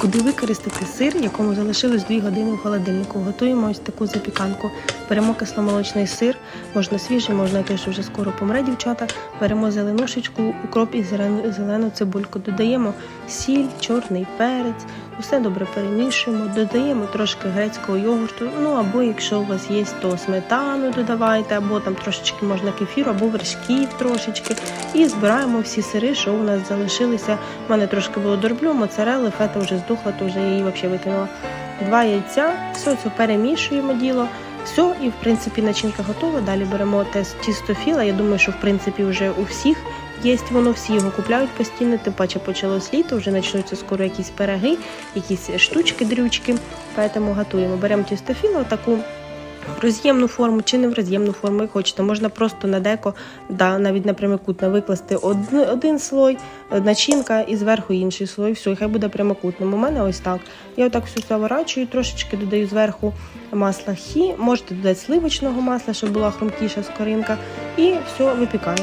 Куди використати сир, якому залишилось 2 години в холодильнику? Готуємо ось таку запіканку. Беремо кисломолочний сир, можна свіжий, можна той, що вже скоро помре, дівчата. Беремо зеленушечку, укроп і зелену, зелену цибульку. Додаємо сіль, чорний перець, усе добре перемішуємо, додаємо трошки грецького йогурту. Ну або якщо у вас є, то сметану додавайте, або там трошечки можна кефіру, або вершків трошечки. І збираємо всі сири, що у нас залишилися. У мене трошки було дорблю, моцарели, фета вже здухла, то вже її взагалі викинула. Два яйця, все це перемішуємо діло. Все, і в принципі начинка готова. Далі беремо тісто філа. Я думаю, що в принципі вже у всіх є воно, всі його купляють постійно. Тим паче почалось літо, вже почнуться скоро якісь пироги, якісь штучки, дрючки. Поэтому готуємо. Беремо тісто філа, таку в роз'ємну форму чи не в роз'ємну форму, як хочете. Можна просто на деко, да, навіть на прямокутне, викласти один, один слой, начинка і зверху інший слой. Все, хай буде прямокутним. У мене ось так. Я отак все заворачую, трошечки додаю зверху масла хі. Можете додати сливочного масла, щоб була хрумкіша скоринка. І все, випікаю.